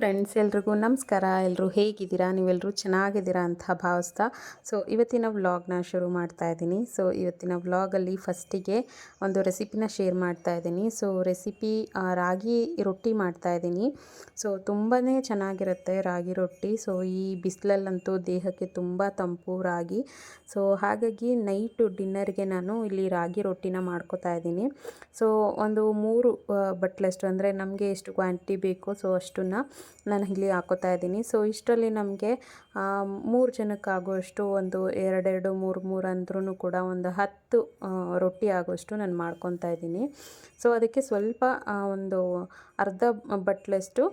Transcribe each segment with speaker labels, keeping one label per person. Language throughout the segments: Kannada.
Speaker 1: ಫ್ರೆಂಡ್ಸ್ ಎಲ್ರಿಗೂ ನಮಸ್ಕಾರ. ಎಲ್ಲರೂ ಹೇಗಿದ್ದೀರಾ? ನೀವೆಲ್ಲರೂ ಚೆನ್ನಾಗಿದ್ದೀರಾ ಅಂತ ಭಾವಿಸ್ತಾ. ಸೊ ಇವತ್ತಿನ ವ್ಲಾಗ್ನ ಶುರು ಮಾಡ್ತಾ ಇದ್ದೀನಿ. ಸೊ ಇವತ್ತಿನ ವ್ಲಾಗಲ್ಲಿ ಫಸ್ಟಿಗೆ ಒಂದು ರೆಸಿಪಿನ ಶೇರ್ ಮಾಡ್ತಾ ಇದ್ದೀನಿ. ಸೊ ರೆಸಿಪಿ ರಾಗಿ ರೊಟ್ಟಿ ಮಾಡ್ತಾ ಇದ್ದೀನಿ. ಸೊ ತುಂಬಾ ಚೆನ್ನಾಗಿರುತ್ತೆ ರಾಗಿ ರೊಟ್ಟಿ. ಸೊ ಈ ಬಿಸಿಲಲ್ಲಂತೂ ದೇಹಕ್ಕೆ ತುಂಬ ತಂಪು ರಾಗಿ. ಸೊ ಹಾಗಾಗಿ ನೈಟು ಡಿನ್ನರ್ಗೆ ನಾನು ಇಲ್ಲಿ ರಾಗಿ ರೊಟ್ಟಿನ ಮಾಡ್ಕೋತಾ ಇದ್ದೀನಿ. ಸೊ ಒಂದು ಮೂರು ಬಟ್ಲಷ್ಟು ಅಂದರೆ ನಮಗೆ ಎಷ್ಟು ಕ್ವಾಂಟಿಟಿ ಬೇಕೋ ಸೊ ಅಷ್ಟನ್ನು ನಾನು ಇಲ್ಲಿ ಹಾಕೋತಾ ಇದ್ದೀನಿ. ಸೊ ಇಷ್ಟರಲ್ಲಿ ನಮಗೆ ಮೂರು ಜನಕ್ಕಾಗುವಷ್ಟು ಒಂದು ಎರಡೆರಡು, ಮೂರು ಮೂರು ಅಂದ್ರೂ ಕೂಡ ಒಂದು ಹತ್ತು ರೊಟ್ಟಿ ಆಗುವಷ್ಟು ನಾನು ಮಾಡ್ಕೊತಾ ಇದ್ದೀನಿ. ಸೊ ಅದಕ್ಕೆ ಸ್ವಲ್ಪ ಒಂದು ಅರ್ಧ ಬಟ್ಲಷ್ಟು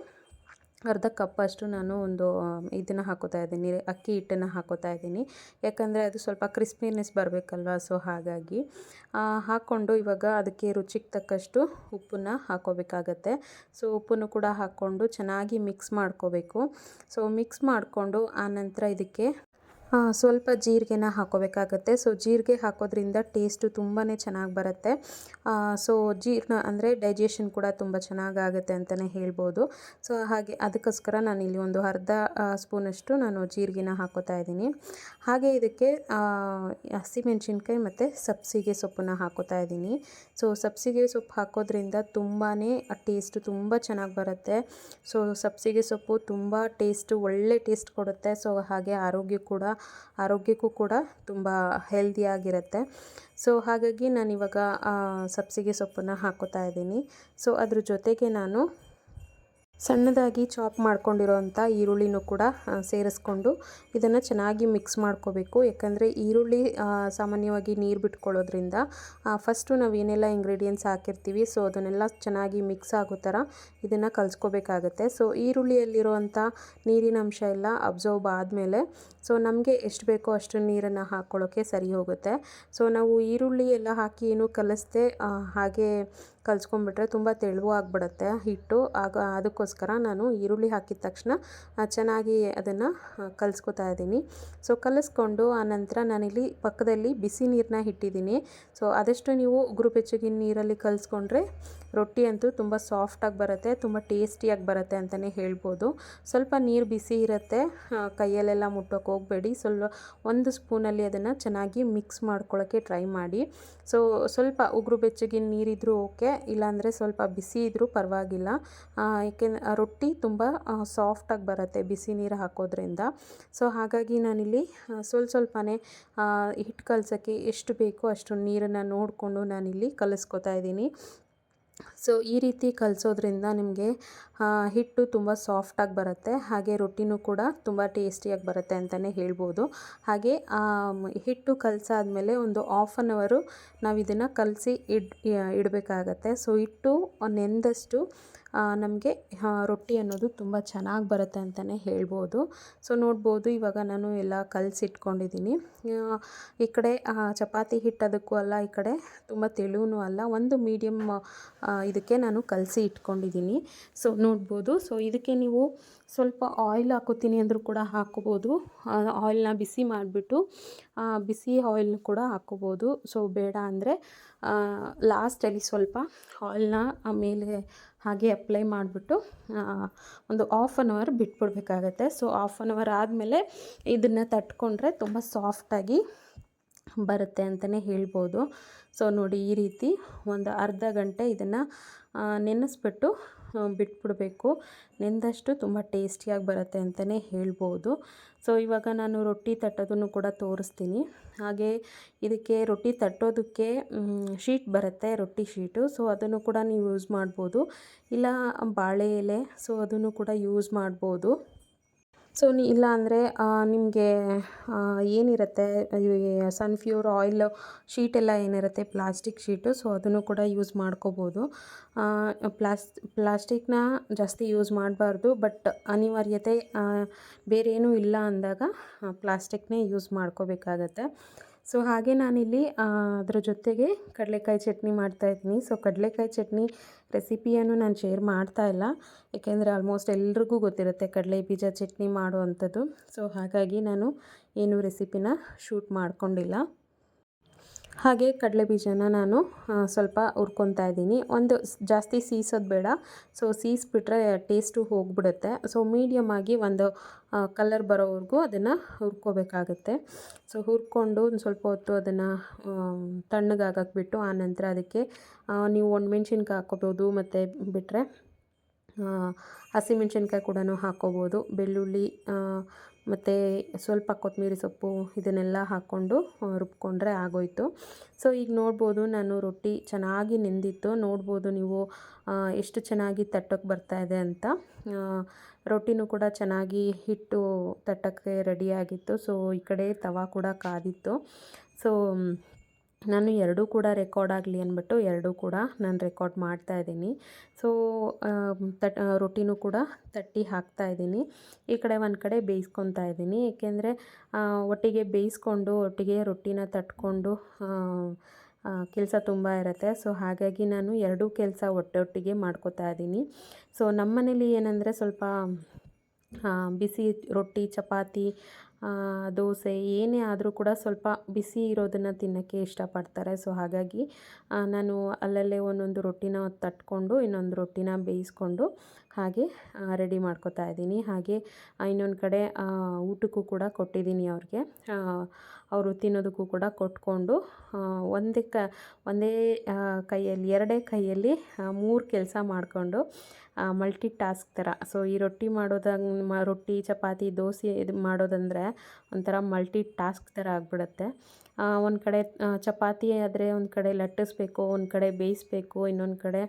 Speaker 1: ಅರ್ಧ ಕಪ್ಪಷ್ಟು ನಾನು ಒಂದು ಇದನ್ನು ಹಾಕೋತಾ ಇದ್ದೀನಿ, ಅಕ್ಕಿ ಹಿಟ್ಟನ್ನು ಹಾಕೋತಾ ಇದ್ದೀನಿ. ಯಾಕಂದರೆ ಅದು ಸ್ವಲ್ಪ ಕ್ರಿಸ್ಪಿನೆಸ್ ಬರಬೇಕಲ್ವ? ಸೊ, ಹಾಗಾಗಿ ಹಾಕ್ಕೊಂಡು ಇವಾಗ ಅದಕ್ಕೆ ರುಚಿಗೆ ತಕ್ಕಷ್ಟು ಉಪ್ಪನ್ನು ಹಾಕೋಬೇಕಾಗತ್ತೆ. ಸೊ, ಉಪ್ಪನ್ನು ಕೂಡ ಹಾಕ್ಕೊಂಡು ಚೆನ್ನಾಗಿ ಮಿಕ್ಸ್ ಮಾಡ್ಕೋಬೇಕು. ಸೊ ಮಿಕ್ಸ್ ಮಾಡಿಕೊಂಡು ಆನಂತರ ಇದಕ್ಕೆ ಸ್ವಲ್ಪ ಜೀರಿಗೆನ ಹಾಕೋಬೇಕಾಗತ್ತೆ. ಸೊ ಜೀರಿಗೆ ಹಾಕೋದ್ರಿಂದ ಟೇಸ್ಟು ತುಂಬಾ ಚೆನ್ನಾಗಿ ಬರುತ್ತೆ. ಸೊ ಜೀರ್ಣ ಅಂದರೆ ಡೈಜೆಷನ್ ಕೂಡ ತುಂಬ ಚೆನ್ನಾಗಾಗುತ್ತೆ ಅಂತಲೇ ಹೇಳ್ಬೋದು. ಸೊ ಹಾಗೆ ಅದಕ್ಕೋಸ್ಕರ ನಾನು ಇಲ್ಲಿ ಒಂದು ಅರ್ಧ ಸ್ಪೂನಷ್ಟು ನಾನು ಜೀರಿಗೆನ ಹಾಕೋತಾ ಇದ್ದೀನಿ. ಹಾಗೆ ಇದಕ್ಕೆ ಹಸಿಮೆಣ್ಸಿನ್ಕಾಯಿ ಮತ್ತು ಸಬ್ಸಿಗೆ ಸೊಪ್ಪನ್ನ ಹಾಕೋತಾ ಇದ್ದೀನಿ. ಸೊ ಸಬ್ಸಿಗೆ ಸೊಪ್ಪು ಹಾಕೋದ್ರಿಂದ ತುಂಬಾ ಟೇಸ್ಟು ತುಂಬ ಚೆನ್ನಾಗಿ ಬರುತ್ತೆ. ಸೊ ಸಬ್ಸಿಗೆ ಸೊಪ್ಪು ತುಂಬ ಟೇಸ್ಟು ಒಳ್ಳೆ ಟೇಸ್ಟ್ ಕೊಡುತ್ತೆ. ಸೊ ಹಾಗೆ ಆರೋಗ್ಯ ಕೂಡ ಆರೋಗ್ಯಕ್ಕೂ ಕೂಡ ತುಂಬ ಹೆಲ್ದಿಯಾಗಿರುತ್ತೆ. ಸೊ, ಹಾಗಾಗಿ ನಾನಿವಾಗ ಸಬ್ಬಸಿಗೆ ಸೊಪ್ಪನ್ನು ಹಾಕೋತಾ ಇದ್ದೀನಿ. ಸೊ, ಅದ್ರ ಜೊತೆಗೆ ನಾನು ಸಣ್ಣದಾಗಿ ಚಾಪ್ ಮಾಡ್ಕೊಂಡಿರೋವಂಥ ಈರುಳ್ಳಿನೂ ಕೂಡ ಸೇರಿಸ್ಕೊಂಡು ಇದನ್ನು ಚೆನ್ನಾಗಿ ಮಿಕ್ಸ್ ಮಾಡ್ಕೋಬೇಕು. ಯಾಕಂದರೆ ಈರುಳ್ಳಿ ಸಾಮಾನ್ಯವಾಗಿ ನೀರು ಬಿಟ್ಕೊಳ್ಳೋದ್ರಿಂದ ಫಸ್ಟು ನಾವು ಏನೆಲ್ಲ ಇಂಗ್ರೀಡಿಯೆಂಟ್ಸ್ ಹಾಕಿರ್ತೀವಿ ಸೊ ಅದನ್ನೆಲ್ಲ ಚೆನ್ನಾಗಿ ಮಿಕ್ಸ್ ಆಗೋ ಥರ ಇದನ್ನು ಕಲಿಸ್ಕೋಬೇಕಾಗತ್ತೆ. ಸೊ ಈರುಳ್ಳಿಯಲ್ಲಿರುವಂಥ ನೀರಿನ ಅಂಶ ಎಲ್ಲ ಅಬ್ಸರ್ವ್ ಆದಮೇಲೆ ಸೊ ನಮಗೆ ಎಷ್ಟು ಬೇಕೋ ಅಷ್ಟು ನೀರನ್ನು ಹಾಕ್ಕೊಳ್ಳೋಕ್ಕೆ ಸರಿ ಹೋಗುತ್ತೆ. ಸೊ ನಾವು ಈರುಳ್ಳಿ ಎಲ್ಲ ಹಾಕಿ ಏನು ಕಲಿಸ್ದೆ ಹಾಗೆ ಕಲಿಸ್ಕೊಂಡ್ಬಿಟ್ರೆ ತುಂಬ ತೆಳುವು ಆಗಿಬಿಡುತ್ತೆ ಹಿಟ್ಟು. ಆಗ ಅದಕ್ಕೋಸ್ಕರ ನಾನು ಈರುಳ್ಳಿ ಹಾಕಿದ ತಕ್ಷಣ ಚೆನ್ನಾಗಿ ಅದನ್ನು ಕಲಿಸ್ಕೊತಾ ಇದ್ದೀನಿ. ಸೊ, ಕಲಿಸ್ಕೊಂಡು ಆನಂತರ ನಾನಿಲ್ಲಿ ಪಕ್ಕದಲ್ಲಿ ಬಿಸಿ ನೀರನ್ನ ಇಟ್ಟಿದ್ದೀನಿ ಸೊ, ಆದಷ್ಟು ನೀವು ಉಗುರು ಬೆಚ್ಚಗಿನ ನೀರಲ್ಲಿ ಕಲಿಸ್ಕೊಂಡ್ರೆ ರೊಟ್ಟಿ ಅಂತೂ ತುಂಬ ಸಾಫ್ಟಾಗಿ ಬರುತ್ತೆ, ತುಂಬ ಟೇಸ್ಟಿಯಾಗಿ ಬರುತ್ತೆ ಅಂತಲೇ ಹೇಳ್ಬೋದು. ಸ್ವಲ್ಪ ನೀರು ಬಿಸಿ ಇರುತ್ತೆ ಕೈಯಲ್ಲೆಲ್ಲ ಮುಟ್ಟೋಕೆ ಹೋಗಬೇಡಿ. ಸ್ವಲ್ಪ ಒಂದು ಸ್ಪೂನಲ್ಲಿ ಅದನ್ನು ಚೆನ್ನಾಗಿ ಮಿಕ್ಸ್ ಮಾಡ್ಕೊಳ್ಳೋಕ್ಕೆ ಟ್ರೈ ಮಾಡಿ. ಸೊ, ಸ್ವಲ್ಪ ಉಗುರು ಬೆಚ್ಚಗಿನ ನೀರಿದ್ರೂ ಓಕೆ, ಇಲ್ಲಾಂದರೆ ಸ್ವಲ್ಪ ಬಿಸಿ ಇದ್ದರೂ ಪರವಾಗಿಲ್ಲ. ಏಕೆಂದ್ರೆ ರೊಟ್ಟಿ ತುಂಬ ಸಾಫ್ಟಾಗಿ ಬರುತ್ತೆ ಬಿಸಿ ನೀರು ಹಾಕೋದ್ರಿಂದ. ಸೊ, ಹಾಗಾಗಿ ನಾನಿಲ್ಲಿ ಸ್ವಲ್ಪ ಸ್ವಲ್ಪನೇ ಹಿಟ್ಟು ಕಲಸೋಕ್ಕೆ ಎಷ್ಟು ಬೇಕೋ ಅಷ್ಟು ನೀರನ್ನು ನೋಡಿಕೊಂಡು ನಾನಿಲ್ಲಿ ಕಲಿಸ್ಕೊತಾ ಇದ್ದೀನಿ. ಸೊ, ಈ ರೀತಿ ಕಲಿಸೋದ್ರಿಂದ ನಿಮಗೆ ಹಿಟ್ಟು ತುಂಬ ಸಾಫ್ಟಾಗಿ ಬರುತ್ತೆ. ಹಾಗೆ ರೊಟ್ಟಿನೂ ಕೂಡ ತುಂಬ ಟೇಸ್ಟಿಯಾಗಿ ಬರುತ್ತೆ ಅಂತಲೇ ಹೇಳ್ಬೋದು. ಹಾಗೆ ಹಿಟ್ಟು ಕಲಸಾದ್ಮೇಲೆ ಒಂದು ಆಫ್ ಆನ್ ಅವರು ನಾವು ಇದನ್ನು ಕಲಸಿ ಇಡ್ ಇಡಬೇಕಾಗತ್ತೆ. ಸೊ, ಹಿಟ್ಟು ನೆಂದಷ್ಟು ನಮಗೆ ರೊಟ್ಟಿ ಅನ್ನೋದು ತುಂಬ ಚೆನ್ನಾಗಿ ಬರುತ್ತೆ ಅಂತಲೇ ಹೇಳ್ಬೋದು. ಸೊ ನೋಡ್ಬೋದು, ಇವಾಗ ನಾನು ಎಲ್ಲ ಕಲಸಿ ಇಟ್ಕೊಂಡಿದ್ದೀನಿ ಈ ಕಡೆ ಚಪಾತಿ ಹಿಟ್ಟು ಅದಕ್ಕೂ ಅಲ್ಲ, ಈ ಕಡೆ ತುಂಬ ತೆಳುವೂ ಅಲ್ಲ, ಒಂದು ಮೀಡಿಯಮ್ ಇದಕ್ಕೆ ನಾನು ಕಲಸಿ ಇಟ್ಕೊಂಡಿದ್ದೀನಿ ಸೊ ನೋಡ್ಬೋದು. ಸೊ ಇದಕ್ಕೆ ನೀವು ಸ್ವಲ್ಪ ಆಯಿಲ್ ಹಾಕೋತೀನಿ ಅಂದರೂ ಕೂಡ ಹಾಕೋಬೋದು ಆಯಿಲ್ನ ಬಿಸಿ ಮಾಡಿಬಿಟ್ಟು ಬಿಸಿ ಆಯಿಲ್ ಕೂಡ ಹಾಕೋಬೋದು ಸೊ ಬೇಡ ಅಂದರೆ ಲಾಸ್ಟಲ್ಲಿ ಸ್ವಲ್ಪ ಆಯಿಲ್ನ ಮೇಲೆ ಹಾಗೆ ಅಪ್ಲೈ ಮಾಡಿಬಿಟ್ಟು ಒಂದು ಆಫ್ ಆನ್ ಅವರ್ ಬಿಟ್ಬಿಡ್ಬೇಕಾಗತ್ತೆ. ಸೊ ಆಫ್ ಆನ್ ಅವರ್ ಆದಮೇಲೆ ಇದನ್ನು ತಟ್ಕೊಂಡ್ರೆ ತುಂಬ ಸಾಫ್ಟಾಗಿ ಬರುತ್ತೆ ಅಂತಲೇ ಹೇಳ್ಬೋದು. ಸೊ ನೋಡಿ ಈ ರೀತಿ ಒಂದು ಅರ್ಧ ಗಂಟೆ ಇದನ್ನು ನೆನೆಸ್ಬಿಟ್ಟು ಬಿಟ್ಬಿಡಬೇಕು. ನೆಂದಷ್ಟು ತುಂಬ ಟೇಸ್ಟಿಯಾಗಿ ಬರುತ್ತೆ ಅಂತಲೇ ಹೇಳ್ಬೋದು. ಸೊ, ಇವಾಗ ನಾನು ರೊಟ್ಟಿ ತಟ್ಟೋದನ್ನು ಕೂಡ ತೋರಿಸ್ತೀನಿ. ಹಾಗೆ ಇದಕ್ಕೆ ರೊಟ್ಟಿ ತಟ್ಟೋದಕ್ಕೆ ಶೀಟ್ ಬರುತ್ತೆ, ರೊಟ್ಟಿ ಶೀಟು. ಸೊ, ಅದನ್ನು ಕೂಡ ನೀವು ಯೂಸ್ ಮಾಡ್ಬೋದು. ಇಲ್ಲ, ಬಾಳೆ ಎಲೆ. ಸೊ, ಅದನ್ನು ಕೂಡ ಯೂಸ್ ಮಾಡ್ಬೋದು. ಸೊ ಇಲ್ಲ ಅಂದರೆ ನಿಮಗೆ ಏನಿರುತ್ತೆ ಸನ್ಫ್ಯೂರ್ ಆಯಿಲ್ ಶೀಟ್ ಎಲ್ಲ ಏನಿರುತ್ತೆ, ಪ್ಲಾಸ್ಟಿಕ್ ಶೀಟು, ಸೊ ಅದನ್ನು ಕೂಡ ಯೂಸ್ ಮಾಡ್ಕೋಬೋದು. ಪ್ಲಾಸ್, ಪ್ಲಾಸ್ಟಿಕ್ನ ಜಾಸ್ತಿ ಯೂಸ್ ಮಾಡಬಾರ್ದು, ಬಟ್ ಅನಿವಾರ್ಯತೆ ಬೇರೆ ಏನೂ ಇಲ್ಲ ಅಂದಾಗ ಪ್ಲಾಸ್ಟಿಕ್ನೇ ಯೂಸ್ ಮಾಡ್ಕೋಬೇಕಾಗತ್ತೆ. ಸೊ ಹಾಗೆ ನಾನಿಲ್ಲಿ ಅದ್ರ ಜೊತೆಗೆ ಕಡಲೆಕಾಯಿ ಚಟ್ನಿ ಮಾಡ್ತಾಯಿದ್ದೀನಿ ಸೊ ಕಡಲೆಕಾಯಿ ಚಟ್ನಿ ರೆಸಿಪಿಯನ್ನು ನಾನು ಶೇರ್ ಮಾಡ್ತಾ ಇಲ್ಲ. ಏಕೆಂದರೆ ಆಲ್ಮೋಸ್ಟ್ ಎಲ್ರಿಗೂ ಗೊತ್ತಿರುತ್ತೆ ಕಡಲೆ ಬೀಜ ಚಟ್ನಿ ಮಾಡುವಂಥದ್ದು. ಸೊ ಹಾಗಾಗಿ ನಾನು ಏನು ರೆಸಿಪಿನ ಶೂಟ್ ಮಾಡ್ಕೊಂಡಿಲ್ಲ. ಹಾಗೆ ಕಡಲೆ ಬೀಜನ ನಾನು ಸ್ವಲ್ಪ ಹುರ್ಕೊತಾ ಇದ್ದೀನಿ. ಒಂದು ಜಾಸ್ತಿ ಸೀಸೋದು ಬೇಡ. ಸೊ ಸೀಸ್ಬಿಟ್ರೆ ಟೇಸ್ಟು ಹೋಗ್ಬಿಡುತ್ತೆ. ಸೊ ಮೀಡಿಯಮ್ ಆಗಿ ಒಂದು ಕಲರ್ ಬರೋವರೆಗೂ ಅದನ್ನು ಹುರ್ಕೋಬೇಕಾಗುತ್ತೆ. ಸೊ ಹುರ್ಕೊಂಡು ಒಂದು ಸ್ವಲ್ಪ ಹೊತ್ತು ಅದನ್ನು ತಣ್ಣಗಾಗಕ್ಕೆ ಬಿಟ್ಟು ಆನಂತರ ಅದಕ್ಕೆ ನೀವು ಒಣಮೆಣ್ಸಿನ್ಕಾಯಿ ಹಾಕ್ಕೋಬೋದು, ಮತ್ತು ಬಿಟ್ಟರೆ ಹಸಿಮೆಣ್ಸಿನ್ಕಾಯಿ ಕೂಡ ಹಾಕ್ಕೋಬೋದು. ಬೆಳ್ಳುಳ್ಳಿ ಮತ್ತು ಸ್ವಲ್ಪ ಕೊತ್ತಂಬರಿ ಸೊಪ್ಪು ಇದನ್ನೆಲ್ಲ ಹಾಕ್ಕೊಂಡು ರುಬ್ಕೊಂಡ್ರೆ ಆಗೋಯ್ತು. ಸೊ ಈಗ ನೋಡ್ಬೋದು ನಾನು ರೊಟ್ಟಿ ಚೆನ್ನಾಗಿ ನೆಂದಿತ್ತು. ನೋಡ್ಬೋದು ನೀವು ಎಷ್ಟು ಚೆನ್ನಾಗಿ ತಟ್ಟಕ್ಕೆ ಬರ್ತಾ ಇದೆ ಅಂತ. ರೊಟ್ಟಿನೂ ಕೂಡ ಚೆನ್ನಾಗಿ ಹಿಟ್ಟು ತಟ್ಟಕ್ಕೆ ರೆಡಿಯಾಗಿತ್ತು ಸೊ ಈ ಕಡೆ ತವಾ ಕೂಡ ಕಾದಿತ್ತು. ಸೊ ನಾನು ಎರಡೂ ಕೂಡ ರೆಕಾರ್ಡ್ ಆಗಲಿ ಅಂದ್ಬಿಟ್ಟು ಎರಡೂ ಕೂಡ ನಾನು ರೆಕಾರ್ಡ್ ಮಾಡ್ತಾ ಇದ್ದೀನಿ. ಸೊ ತಟ್ ರೊಟ್ಟಿನೂ ಕೂಡ ತಟ್ಟಿ ಹಾಕ್ತಾ ಇದ್ದೀನಿ. ಈ ಕಡೆ ಒಂದು ಕಡೆ ಬೇಯಿಸ್ಕೊತಾ ಇದ್ದೀನಿ. ಏಕೆಂದರೆ ಒಟ್ಟಿಗೆ ಬೇಯಿಸ್ಕೊಂಡು, ಒಟ್ಟಿಗೆ ರೊಟ್ಟಿನ ತಟ್ಕೊಂಡು ಕೆಲಸ ತುಂಬ ಇರುತ್ತೆ. ಸೊ ಹಾಗಾಗಿ ನಾನು ಎರಡೂ ಕೆಲಸ ಒಟ್ಟೊಟ್ಟಿಗೆ ಮಾಡ್ಕೋತಾ ಇದ್ದೀನಿ. ಸೊ ನಮ್ಮನೇಲಿ ಏನಂದರೆ ಸ್ವಲ್ಪ ಬಿಸಿ ರೊಟ್ಟಿ, ಚಪಾತಿ ದೋಸೆ ಏನೇ ಆದರೂ ಕೂಡ ಸ್ವಲ್ಪ ಬಿಸಿ ಇರೋದನ್ನು ತಿನ್ನೋಕ್ಕೆ ಇಷ್ಟಪಡ್ತಾರೆ. ಸೊ, ಹಾಗಾಗಿ ನಾನು ಅಲ್ಲಲ್ಲೇ ಒಂದೊಂದು ರೊಟ್ಟಿನ ತಟ್ಕೊಂಡು, ಇನ್ನೊಂದು ರೊಟ್ಟಿನ ಬೇಯಿಸ್ಕೊಂಡು ಹಾಗೆ ರೆಡಿ ಮಾಡ್ಕೋತಾ ಇದ್ದೀನಿ. ಹಾಗೆ ಇನ್ನೊಂದು ಕಡೆ ಊಟಕ್ಕೂ ಕೂಡ ಕೊಟ್ಟಿದ್ದೀನಿ ಅವ್ರಿಗೆ. ಅವರು ತಿನ್ನೋದಕ್ಕೂ ಕೂಡ ಕೊಟ್ಕೊಂಡು ಒಂದೇ ಕ, ಒಂದೇ ಕೈಯಲ್ಲಿ, ಎರಡೇ ಕೈಯಲ್ಲಿ ಮೂರು ಕೆಲಸ ಮಾಡಿಕೊಂಡು ಮಲ್ಟಿ ಟಾಸ್ಕ್ ಥರ ಸೊ ಈ ರೊಟ್ಟಿ ಮಾಡೋದಂಗೆ ರೊಟ್ಟಿ, ಚಪಾತಿ, ದೋಸೆ ಇದು ಮಾಡೋದಂದರೆ ಒಂಥರ ಮಲ್ಟಿ ಟಾಸ್ಕ್ ಥರ ಆಗಿಬಿಡುತ್ತೆ ಒಂದು ಕಡೆ ಚಪಾತಿ ಆದರೆ ಒಂದು ಕಡೆ ಲಟ್ಟಿಸ್ಬೇಕು, ಒಂದು ಕಡೆ ಬೇಯಿಸ್ಬೇಕು, ಇನ್ನೊಂದು ಕಡೆ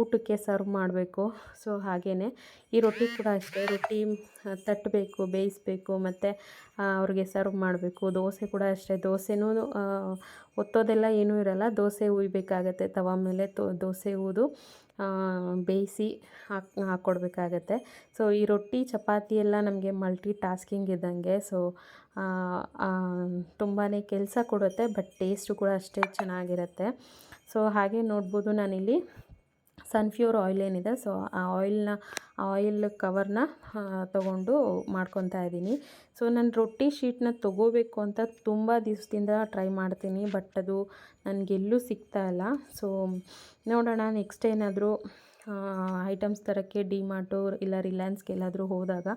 Speaker 1: ಊಟಕ್ಕೆ ಸರ್ವ್ ಮಾಡಬೇಕು. ಸೊ ಹಾಗೆಯೇ ಈ ರೊಟ್ಟಿ ಕೂಡ ಅಷ್ಟೇ. ರೊಟ್ಟಿ ತಟ್ಟಬೇಕು ಬೇಯಿಸ್ಬೇಕು, ಮತ್ತು ಅವ್ರಿಗೆ ಸರ್ವ್ ಮಾಡಬೇಕು. ದೋಸೆ ಕೂಡ ಅಷ್ಟೇ. ದೋಸೆನೂ ಒತ್ತೋದೆಲ್ಲ ಏನೂ ಇರಲ್ಲ. ದೋಸೆ ಹುಯ್ಬೇಕಾಗತ್ತೆ ತವ ಮೇಲೆ. ತೊ, ದೋಸೆ ಹುಯ್ದು ಬೇಯಿಸಿ ಹಾಕಿ ಹಾಕ್ಕೊಡ್ಬೇಕಾಗತ್ತೆ ಸೊ ಈ ರೊಟ್ಟಿ, ಚಪಾತಿ ಎಲ್ಲ ನಮಗೆ ಮಲ್ಟಿ ಟಾಸ್ಕಿಂಗ್ ಇದ್ದಂಗೆ ಸೊ ತುಂಬಾ ಕೆಲಸ ಕೊಡುತ್ತೆ ಬಟ್ ಟೇಸ್ಟು ಕೂಡ ಅಷ್ಟೇ ಚೆನ್ನಾಗಿರುತ್ತೆ. ಸೊ ಹಾಗೆ ನೋಡ್ಬೋದು ನಾನಿಲ್ಲಿ. ಸನ್ಫ್ಯೂರ್ ಆಯಿಲ್ ಏನಿದೆ ಸೊ ಆ ಆಯಿಲ್ನ ಆಯಿಲ್ ಕವರ್ನ ತಗೊಂಡು ಮಾಡ್ಕೊತಾ ಇದ್ದೀನಿ. ಸೊ ನಾನು ರೊಟ್ಟಿ ಶೀಟ್ನ ತೊಗೋಬೇಕು ಅಂತ ತುಂಬ ದಿವಸದಿಂದ ಟ್ರೈ ಮಾಡ್ತೀನಿ ಬಟ್ ಅದು ನನಗೆಲ್ಲೂ ಸಿಗ್ತಾ ಇಲ್ಲ. ಸೊ ನೋಡೋಣ ನೆಕ್ಸ್ಟ್ ಏನಾದರೂ ಐಟಮ್ಸ್ ತರೋಕ್ಕೆ ಡಿ ಮಾರ್ಟು ಇಲ್ಲ ರಿಲಯನ್ಸ್ಗೆ ಎಲ್ಲಾದರೂ ಹೋದಾಗ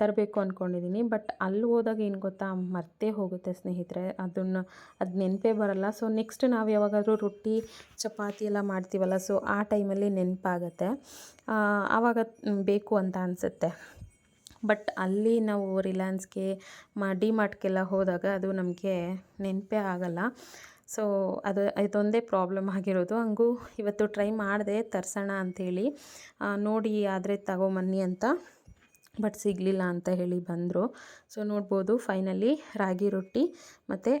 Speaker 1: ತರಬೇಕು ಅಂದ್ಕೊಂಡಿದ್ದೀನಿ ಬಟ್ ಅಲ್ಲಿ ಹೋದಾಗ ಏನು ಗೊತ್ತಾ, ಮರ್ತೇ ಹೋಗುತ್ತೆ ಸ್ನೇಹಿತರೆ. ಅದನ್ನು, ಅದು ನೆನಪೇ ಬರಲ್ಲ. ಸೊ ನೆಕ್ಸ್ಟ್ ನಾವು ಯಾವಾಗಾದರೂ ರೊಟ್ಟಿ, ಚಪಾತಿ ಎಲ್ಲ ಮಾಡ್ತೀವಲ್ಲ ಸೊ ಆ ಟೈಮಲ್ಲಿ ನೆನಪಾಗತ್ತೆ. ಆವಾಗ ಬೇಕು ಅಂತ ಅನಿಸುತ್ತೆ. ಬಟ್ ಅಲ್ಲಿ ನಾವು ರಿಲಯನ್ಸ್ಗೆ ಮಾ ಡಿಮಾರ್ಟ್ಗೆಲ್ಲ ಹೋದಾಗ ಅದು ನಮಗೆ ನೆನಪೇ ಆಗಲ್ಲ. ಸೊ ಅದು, ಇದೊಂದೇ ಪ್ರಾಬ್ಲಮ್ ಆಗಿರೋದು. ಹಂಗೂ ಇವತ್ತು ಟ್ರೈ ಮಾಡಿದೆ ತರ್ಸೋಣ ಅಂಥೇಳಿ ನೋಡಿ ಆದರೆ ತಗೊಂಬನ್ನಿ ಅಂತ. ಬಟ್ ಸಿಗಲಿಲ್ಲ ಅಂತ ಹೇಳಿ ಬಂದರು. ಸೊ ನೋಡ್ಬೋದು ಫೈನಲಿ ರಾಗಿ ರೊಟ್ಟಿ ಮತ್ತು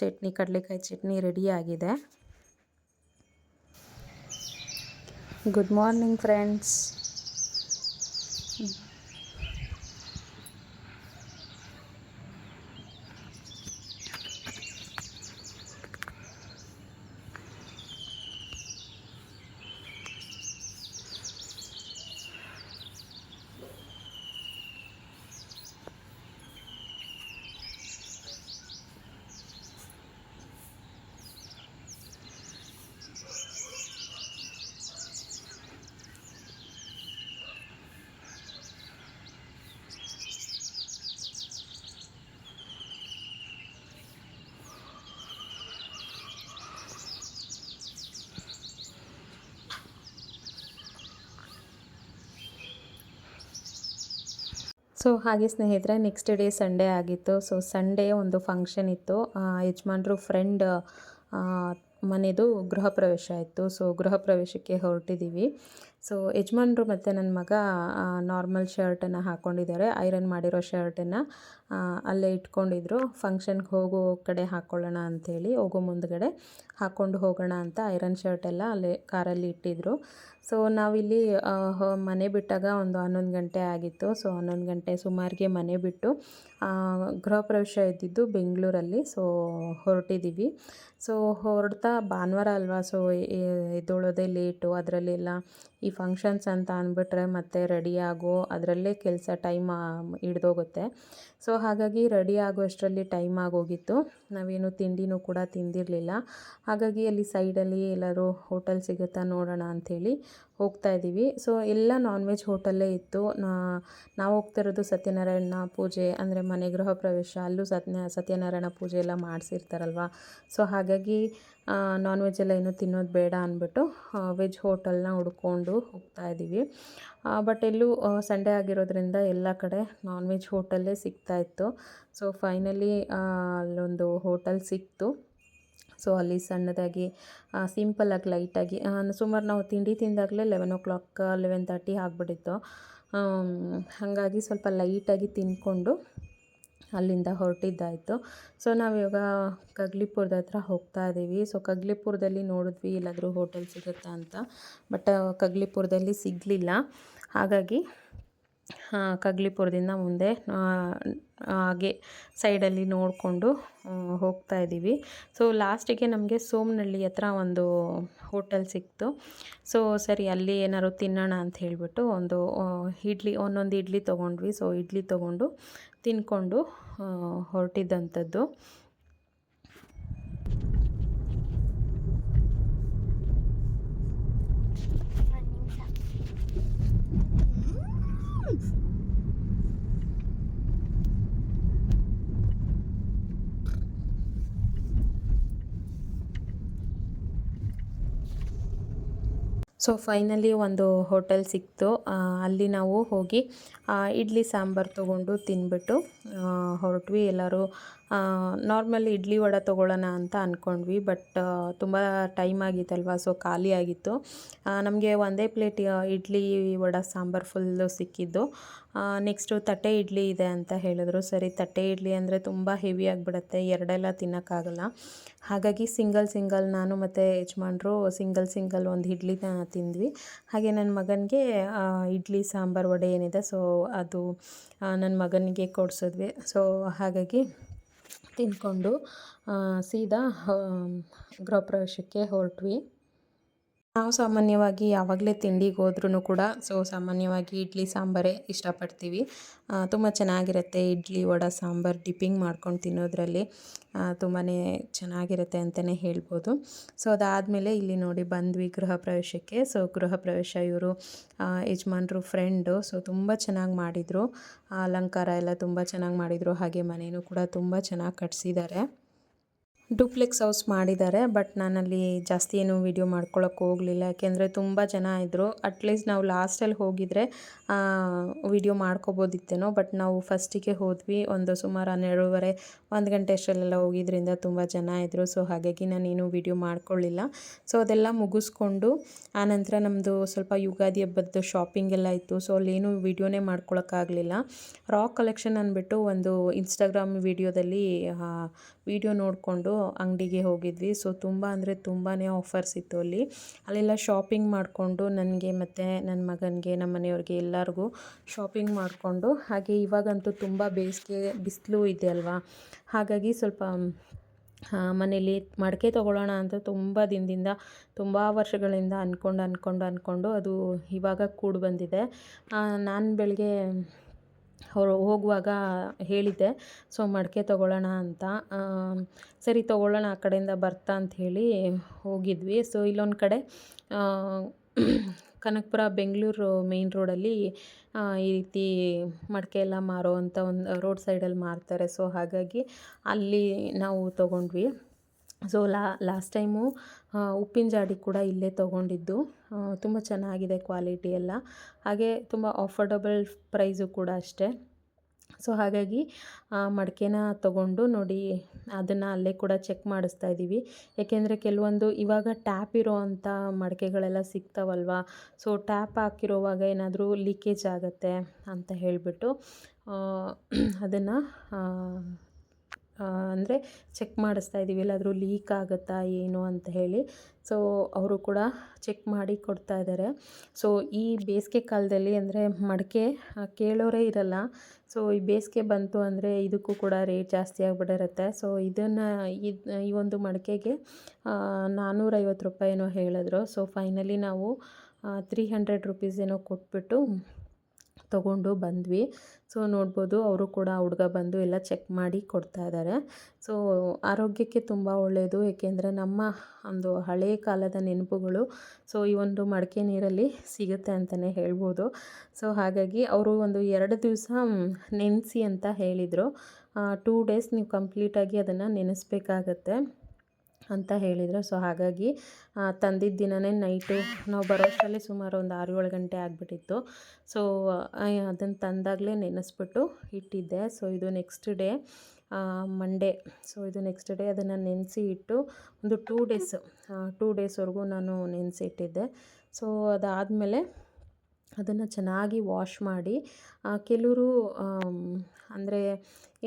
Speaker 1: ಚಟ್ನಿ, ಕಡಲೆಕಾಯಿ ಚಟ್ನಿ ರೆಡಿ ಆಗಿದೆ. ಗುಡ್ ಮಾರ್ನಿಂಗ್ ಫ್ರೆಂಡ್ಸ್ ಸೊ ಹಾಗೆ ಸ್ನೇಹಿತರೆ ನೆಕ್ಸ್ಟ್ ಡೇ ಸಂಡೇ ಆಗಿತ್ತು. ಸೊ ಸಂಡೇ ಒಂದು ಫಂಕ್ಷನ್ ಇತ್ತು. ಯಜಮಾನ್ರು ಫ್ರೆಂಡ್ ಮನೆದು ಗೃಹ ಪ್ರವೇಶ ಇತ್ತು. ಸೊ ಗೃಹ ಪ್ರವೇಶಕ್ಕೆ ಹೊರಟಿದ್ದೀವಿ ಸೊ ಯಜಮಾನ್ರು ಮತ್ತು ನನ್ನ ಮಗ ನಾರ್ಮಲ್ ಶರ್ಟನ್ನು ಹಾಕ್ಕೊಂಡಿದ್ದಾರೆ ಐರನ್ ಮಾಡಿರೋ ಶರ್ಟನ್ನು ಅಲ್ಲೇ ಇಟ್ಕೊಂಡಿದ್ರು. ಫಂಕ್ಷನ್ಗೆ ಹೋಗೋ ಕಡೆ ಹಾಕ್ಕೊಳ್ಳೋಣ ಅಂಥೇಳಿ ಹೋಗೋ ಮುಂದ್ಗಡೆ ಹಾಕ್ಕೊಂಡು ಹೋಗೋಣ ಅಂತ ಐರನ್ ಶರ್ಟೆಲ್ಲ ಅಲ್ಲೇ ಕಾರಲ್ಲಿ ಇಟ್ಟಿದ್ರು. ಸೊ ನಾವಿಲ್ಲಿ ಮನೆ ಬಿಟ್ಟಾಗ ಒಂದು ಹನ್ನೊಂದು ಗಂಟೆ ಆಗಿತ್ತು. ಸೊ ಹನ್ನೊಂದು ಗಂಟೆ ಸುಮಾರಿಗೆ ಮನೆ ಬಿಟ್ಟು ಗೃಹ ಪ್ರವೇಶ ಇದ್ದಿದ್ದು ಬೆಂಗಳೂರಲ್ಲಿ. ಸೊ ಹೊರಟಿದ್ದೀವಿ. ಸೊ ಹೊರಡ್ತಾ ಭಾನುವಾರ ಅಲ್ವಾ? ಸೊ ಎದ್ದೊಳೋದೇ ಲೇಟು ಅದರಲ್ಲೆಲ್ಲ ಈ ಫಂಕ್ಷನ್ಸ್ ಅಂತ ಅಂದ್ಬಿಟ್ರೆ ಮತ್ತೆ ರೆಡಿ ಆಗೋ, ಅದರಲ್ಲೇ ಕೆಲಸ ಟೈಮ್ ಹಿಡ್ದೋಗುತ್ತೆ. ಸೊ ಹಾಗಾಗಿ ರೆಡಿ ಆಗೋ ಅಷ್ಟರಲ್ಲಿ ಟೈಮ್ ಆಗೋಗಿತ್ತು. ನಾವೇನು ತಿಂಡಿನೂ ಕೂಡ ತಿಂದಿರಲಿಲ್ಲ. ಹಾಗಾಗಿ ಅಲ್ಲಿ ಸೈಡಲ್ಲಿ ಎಲ್ಲರೂ ಹೋಟೆಲ್ ಸಿಗುತ್ತಾ ನೋಡೋಣ ಅಂಥೇಳಿ ಹೋಗ್ತಾ ಇದ್ದೀವಿ. ಸೊ ಎಲ್ಲ ನಾನ್ ವೆಜ್ ಹೋಟೆಲ್ಲೇ ಇತ್ತು. ನಾವು ಹೋಗ್ತಿರೋದು ಸತ್ಯನಾರಾಯಣ ಪೂಜೆ, ಅಂದರೆ ಮನೆ ಗೃಹ ಪ್ರವೇಶ. ಅಲ್ಲೂ ಸತ್ಯ ಸತ್ಯನಾರಾಯಣ ಪೂಜೆ ಎಲ್ಲ ಮಾಡಿಸಿರ್ತಾರಲ್ವ? ಸೊ ಹಾಗಾಗಿ ನಾನ್ ವೆಜ್ ಎಲ್ಲ ಏನು ತಿನ್ನೋದು ಬೇಡ ಅಂದ್ಬಿಟ್ಟು ವೆಜ್ ಹೋಟೆಲ್ನ ಹುಡ್ಕೊಂಡು ಹೋಗ್ತಾ ಇದ್ದೀವಿ. ಬಟ್ ಎಲ್ಲೂ ಸಂಡೇ ಆಗಿರೋದ್ರಿಂದ ಎಲ್ಲ ಕಡೆ ನಾನ್ ವೆಜ್ ಹೋಟೆಲ್ಲೇ ಸಿಗ್ತಾಯಿತ್ತು ಸೊ ಫೈನಲಿ ಅಲ್ಲೊಂದು ಹೋಟೆಲ್ ಸಿಕ್ತು. ಸೊ ಅಲ್ಲಿ ಸಣ್ಣದಾಗಿ ಸಿಂಪಲ್ಲಾಗಿ ಲೈಟಾಗಿ ಸುಮಾರು ನಾವು ತಿಂಡಿ ತಿಂದಾಗಲೇ eleven o'clock eleven thirty ಆಗಿಬಿಟ್ಟಿತ್ತು ಹಾಗಾಗಿ ಸ್ವಲ್ಪ ಲೈಟಾಗಿ ತಿಂದ್ಕೊಂಡು ಅಲ್ಲಿಂದ ಹೊರಟಿದ್ದಾಯಿತು. ಸೊ ನಾವಿವಾಗ ಕಗ್ಲಿಪುರದ ಹತ್ರ ಹೋಗ್ತಾ ಇದ್ದೀವಿ ಸೊ ಕಗ್ಲಿಪುರದಲ್ಲಿ ನೋಡಿದ್ವಿ ಎಲ್ಲಾದರೂ ಹೋಟೆಲ್ ಸಿಗುತ್ತಾ ಅಂತ, ಬಟ್ ಕಗ್ಲಿಪುರದಲ್ಲಿ ಸಿಗಲಿಲ್ಲ. ಹಾಗಾಗಿ ಕಗ್ಲಿಪುರದಿಂದ ಮುಂದೆ ಹಾಗೆ ಸೈಡಲ್ಲಿ ನೋಡಿಕೊಂಡು ಹೋಗ್ತಾ ಇದ್ದೀವಿ. ಸೊ ಲಾಸ್ಟಿಗೆ ನಮಗೆ ಸೋಮನಳ್ಳಿ ಹತ್ರ ಒಂದು ಹೋಟೆಲ್ ಸಿಕ್ತು. ಸೊ ಸರಿ, ಅಲ್ಲಿ ಏನಾದ್ರು ತಿನ್ನೋಣ ಅಂತ ಹೇಳಿಬಿಟ್ಟು ಒಂದು ಇಡ್ಲಿ, ಒಂದೊಂದು ಇಡ್ಲಿ ತೊಗೊಂಡ್ವಿ. ಸೊ ಇಡ್ಲಿ ತೊಗೊಂಡು ತಿನ್ಕೊಂಡು ಹೊರಟಿದ್ದಂಥದ್ದು ಸೊ ಫೈನಲಿ ಒಂದು ಹೋಟೆಲ್ ಸಿಕ್ತು. ಅಲ್ಲಿ ನಾವು ಹೋಗಿ ಇಡ್ಲಿ ಸಾಂಬಾರು ತೊಗೊಂಡು ತಿನ್ಬಿಟ್ಟು ಹೊರಟ್ವಿ ಎಲ್ಲರೂ. ನಾರ್ಮಲ್ ಇಡ್ಲಿ ವಡೆ ತೊಗೊಳ್ಳೋಣ ಅಂತ ಅಂದ್ಕೊಂಡ್ವಿ ಬಟ್ ತುಂಬ ಟೈಮ್ ಆಗಿತ್ತಲ್ವ ಸೊ ಖಾಲಿ ಆಗಿತ್ತು. ನಮಗೆ ಒಂದೇ ಪ್ಲೇಟ್ ಇಡ್ಲಿ ವಡೆ ಸಾಂಬಾರು ಫುಲ್ಲು ಸಿಕ್ಕಿದ್ದು. ನೆಕ್ಸ್ಟು ತಟ್ಟೆ ಇಡ್ಲಿ ಇದೆ ಅಂತ ಹೇಳಿದ್ರು. ಸರಿ, ತಟ್ಟೆ ಇಡ್ಲಿ ಅಂದರೆ ತುಂಬ ಹೆವಿ ಆಗಿಬಿಡತ್ತೆ. ಎರಡೆಲ್ಲ ತಿನ್ನೋಕ್ಕಾಗಲ್ಲ. ಹಾಗಾಗಿ ಸಿಂಗಲ್ ಸಿಂಗಲ್ ನಾನು ಮತ್ತು ಯಜಮಾನ್ರು ಸಿಂಗಲ್ ಸಿಂಗಲ್ ಒಂದು ಇಡ್ಲಿನ ತಿಂದ್ವಿ. ಹಾಗೆ ನನ್ನ ಮಗನಿಗೆ ಇಡ್ಲಿ, ಸಾಂಬಾರು, ವಡೆ ಏನಿದೆ ಸೊ ಅದು ನನ್ನ ಮಗನಿಗೆ ಕೊಡಿಸಿದ್ವಿ. ಸೊ ಹಾಗಾಗಿ ತಿಂದ್ಕೊಂಡು ಸೀದಾ ಗೃಹ ಪ್ರವೇಶಕ್ಕೆ ಹೊರಟ್ವಿ. ನಾವು ಸಾಮಾನ್ಯವಾಗಿ ಯಾವಾಗಲೇ ತಿಂಡಿಗೆ ಹೋದ್ರೂ ಕೂಡ ಸೊ ಸಾಮಾನ್ಯವಾಗಿ ಇಡ್ಲಿ ಸಾಂಬಾರೇ ಇಷ್ಟಪಡ್ತೀವಿ. ತುಂಬ ಚೆನ್ನಾಗಿರುತ್ತೆ ಇಡ್ಲಿ, ವಡ, ಸಾಂಬಾರು ಡಿಪ್ಪಿಂಗ್ ಮಾಡ್ಕೊಂಡು ತಿನ್ನೋದ್ರಲ್ಲಿ. ತುಂಬಾ ಚೆನ್ನಾಗಿರುತ್ತೆ ಅಂತಲೇ ಹೇಳ್ಬೋದು. ಸೊ ಅದಾದಮೇಲೆ ಇಲ್ಲಿ ನೋಡಿ ಬಂದ್ವಿ ಗೃಹ ಪ್ರವೇಶಕ್ಕೆ. ಸೊ ಗೃಹ ಪ್ರವೇಶ ಇವರು ಯಜಮಾನ್ರು ಫ್ರೆಂಡು ಸೊ ತುಂಬ ಚೆನ್ನಾಗಿ ಮಾಡಿದರು. ಅಲಂಕಾರ ಎಲ್ಲ ತುಂಬ ಚೆನ್ನಾಗಿ ಮಾಡಿದರು. ಹಾಗೆ ಮನೇನೂ ಕೂಡ ತುಂಬ ಚೆನ್ನಾಗಿ ಕಟ್ಸಿದ್ದಾರೆ. ಡೂಪ್ಲೆಕ್ಸ್ ಹೌಸ್ ಮಾಡಿದ್ದಾರೆ, ಬಟ್ ನಾನಲ್ಲಿ ಜಾಸ್ತಿ ಏನು ವೀಡಿಯೋ ಮಾಡ್ಕೊಳಕ್ಕೆ ಹೋಗಲಿಲ್ಲ. ಯಾಕೆಂದರೆ ತುಂಬ ಜನ ಇದ್ದರು ಅಟ್ಲೀಸ್ಟ್ ನಾವು ಲಾಸ್ಟಲ್ಲಿ ಹೋಗಿದ್ರೆ ವೀಡಿಯೋ ಮಾಡ್ಕೋಬೋದಿತ್ತೇನೋ, ಬಟ್ ನಾವು ಫಸ್ಟಿಗೆ ಹೋದ್ವಿ. ಒಂದು ಸುಮಾರು ಹನ್ನೆರಡೂವರೆ, ಒಂದು ಗಂಟೆ ಅಷ್ಟರಲ್ಲೆಲ್ಲ ಹೋಗಿದ್ದರಿಂದ ತುಂಬ ಜನ ಇದ್ದರು ಸೊ ಹಾಗಾಗಿ ನಾನೇನು ವೀಡಿಯೋ ಮಾಡ್ಕೊಳ್ಳಿಲ್ಲ ಸೊ ಅದೆಲ್ಲ ಮುಗಿಸ್ಕೊಂಡು ಆನಂತರ ನಮ್ಮದು ಸ್ವಲ್ಪ ಯುಗಾದಿ ಹಬ್ಬದ ಶಾಪಿಂಗ್ ಎಲ್ಲ ಇತ್ತು. ಸೊ ಅಲ್ಲೇನು ವೀಡಿಯೋನೇ ಮಾಡ್ಕೊಳಕ್ಕಾಗಲಿಲ್ಲ ರಾಕ್ ಕಲೆಕ್ಷನ್ ಅಂದ್ಬಿಟ್ಟು ಒಂದು ಇನ್ಸ್ಟಾಗ್ರಾಮ್ ವೀಡಿಯೋದಲ್ಲಿ ವೀಡಿಯೋ ನೋಡಿಕೊಂಡು ಅಂಗಡಿಗೆ ಹೋಗಿದ್ವಿ. ಸೊ ತುಂಬ ಅಂದರೆ ತುಂಬಾ ಆಫರ್ಸ್ ಇತ್ತು ಅಲ್ಲಿ. ಅಲ್ಲೆಲ್ಲ ಶಾಪಿಂಗ್ ಮಾಡಿಕೊಂಡು ನನಗೆ ಮತ್ತು ನನ್ನ ಮಗನಿಗೆ ನಮ್ಮ ಮನೆಯವ್ರಿಗೆ ಎಲ್ಲರಿಗೂ ಶಾಪಿಂಗ್ ಮಾಡಿಕೊಂಡು. ಹಾಗೆ ಇವಾಗಂತೂ ತುಂಬ ಬೇಸಿಗೆ, ಬಿಸಿಲು ಇದೆ ಅಲ್ವಾ? ಹಾಗಾಗಿ ಸ್ವಲ್ಪ ಮನೇಲಿ ಮಡಿಕೆ ತೊಗೊಳ್ಳೋಣ ಅಂತ ತುಂಬ ದಿನದಿಂದ, ತುಂಬ ವರ್ಷಗಳಿಂದ ಅಂದ್ಕೊಂಡು ಅಂದ್ಕೊಂಡು ಅಂದ್ಕೊಂಡು ಅದು ಇವಾಗ ಕೂಡಿ ಬಂದಿದೆ. ನಾನು ಬೆಳಗ್ಗೆ ಅವರು ಹೋಗುವಾಗ ಹೇಳಿದ್ದೆ, ಸೊ ಮಡಕೆ ತೊಗೊಳ್ಳೋಣ ಅಂತ. ಸರಿ ತೊಗೊಳ್ಳೋಣ, ಆ ಕಡೆಯಿಂದ ಬರ್ತಾ ಅಂಥೇಳಿ ಹೋಗಿದ್ವಿ. ಸೊ ಇಲ್ಲೊಂದು ಕಡೆ ಕನಕಪುರ ಬೆಂಗಳೂರು ಮೇನ್ ರೋಡಲ್ಲಿ ಈ ರೀತಿ ಮಡಕೆ ಎಲ್ಲ ಮಾರುವಂಥ ಒಂದು ರೋಡ್ ಸೈಡಲ್ಲಿ ಮಾರ್ತಾರೆ. ಸೊ ಹಾಗಾಗಿ ಅಲ್ಲಿ ನಾವು ತೊಗೊಂಡ್ವಿ. ಸೊ ಲಾ ಲಾಸ್ಟ್ ಟೈಮು ಉಪ್ಪಿನ ಜಾಡಿ ಕೂಡ ಇಲ್ಲೇ ತೊಗೊಂಡಿದ್ದು. ತುಂಬ ಚೆನ್ನಾಗಿದೆ ಕ್ವಾಲಿಟಿ ಎಲ್ಲ. ಹಾಗೆ ತುಂಬ ಆಫರ್ಡಬಲ್ ಪ್ರೈಸು ಕೂಡ ಅಷ್ಟೇ. ಸೊ ಹಾಗಾಗಿ ಮಡಿಕೆನ ತೊಗೊಂಡು ನೋಡಿ, ಅದನ್ನು ಅಲ್ಲೇ ಕೂಡ ಚೆಕ್ ಮಾಡಿಸ್ತಾ ಇದ್ದೀವಿ. ಏಕೆಂದರೆ ಕೆಲವೊಂದು ಇವಾಗ ಟ್ಯಾಪ್ ಇರೋ ಅಂಥ ಮಡಿಕೆಗಳೆಲ್ಲ ಸಿಗ್ತಾವಲ್ವ? ಸೊ ಟ್ಯಾಪ್ ಹಾಕಿರೋವಾಗ ಏನಾದರೂ ಲೀಕೇಜ್ ಆಗುತ್ತೆ ಅಂತ ಹೇಳಿಬಿಟ್ಟು ಅದನ್ನು ಅಂದರೆ ಚೆಕ್ ಮಾಡಿಸ್ತಾ ಇದ್ದೀವಿ ಎಲ್ಲಾದರೂ ಲೀಕ್ ಆಗುತ್ತಾ, ಏನು ಅಂತ ಹೇಳಿ. ಸೊ ಅವರು ಕೂಡ ಚೆಕ್ ಮಾಡಿ ಕೊಡ್ತಾ ಇದ್ದಾರೆ ಸೊ ಈ ಬೇಸಿಗೆ ಕಾಲದಲ್ಲಿ ಅಂದರೆ ಮಡಿಕೆ ಕೇಳೋರೇ ಇರಲ್ಲ. ಸೊ ಈ ಬೇಸಿಗೆ ಬಂತು ಅಂದರೆ ಇದಕ್ಕೂ ಕೂಡ ರೇಟ್ ಜಾಸ್ತಿ ಆಗಿಬಿಟ್ಟಿರುತ್ತೆ. ಸೊ ಇದನ್ನು, ಇದು, ಈ ಒಂದು ಮಡಿಕೆಗೆ ನಾನ್ನೂರೈವತ್ತು ರೂಪಾಯಿ ಏನೋ ಹೇಳಿದ್ರು. ಸೊ ಫೈನಲಿ ನಾವು ತ್ರೀ ಹಂಡ್ರೆಡ್ ರುಪೀಸ್ ಏನೋ ಕೊಟ್ಬಿಟ್ಟು ತಗೊಂಡು ಬಂದ್ವಿ. ಸೊ, ನೋಡ್ಬೋದು ಅವರು ಕೂಡ ಹುಡುಗ ಬಂದು ಎಲ್ಲ ಚೆಕ್ ಮಾಡಿ ಕೊಡ್ತಾ ಇದ್ದಾರೆ ಸೊ, ಆರೋಗ್ಯಕ್ಕೆ ತುಂಬ ಒಳ್ಳೆಯದು ಏಕೆಂದರೆ ನಮ್ಮ ಒಂದು ಹಳೆಯ ಕಾಲದ ನೆನಪುಗಳು, ಸೊ, ಈ ಒಂದು ಮಡಕೆ ನೀರಲ್ಲಿ ಸಿಗುತ್ತೆ ಅಂತಲೇ ಹೇಳ್ಬೋದು. ಸೊ, ಹಾಗಾಗಿ ಅವರು ಒಂದು ಎರಡು ದಿವಸ ನೆನೆಸಿ ಅಂತ ಹೇಳಿದರು. ಟೂ ಡೇಸ್ ನೀವು ಕಂಪ್ಲೀಟಾಗಿ ಅದನ್ನು ನೆನೆಸ್ಬೇಕಾಗತ್ತೆ. ಅಂತ ಹೇಳಿದರು. ಸೊ, ಹಾಗಾಗಿ ತಂದಿದ್ದ ದಿನವೇ ನೈಟು ನಾವು ಬರೋಷ್ಟರಲ್ಲಿ ಸುಮಾರು ಒಂದು ಆರು ಏಳು ಗಂಟೆ ಆಗಿಬಿಟ್ಟಿತ್ತು. ಸೊ ಅದನ್ನು ತಂದಾಗಲೇ ನೆನೆಸ್ಬಿಟ್ಟು ಇಟ್ಟಿದ್ದೆ. ಸೊ, ಇದು ನೆಕ್ಸ್ಟ್ ಡೇ ಮಂಡೇ. ಸೊ, ಇದು ನೆಕ್ಸ್ಟ್ ಡೇ ಅದನ್ನು ನೆನೆಸಿ ಇಟ್ಟು ಒಂದು ಟೂ ಡೇಸ್ ಟೂ ಡೇಸ್ವರೆಗೂ ನಾನು ನೆನೆಸಿ ಇಟ್ಟಿದ್ದೆ ಸೊ, ಅದಾದಮೇಲೆ ಅದನ್ನು ಚೆನ್ನಾಗಿ ವಾಶ್ ಮಾಡಿ ಕೆಲವರು ಅಂದರೆ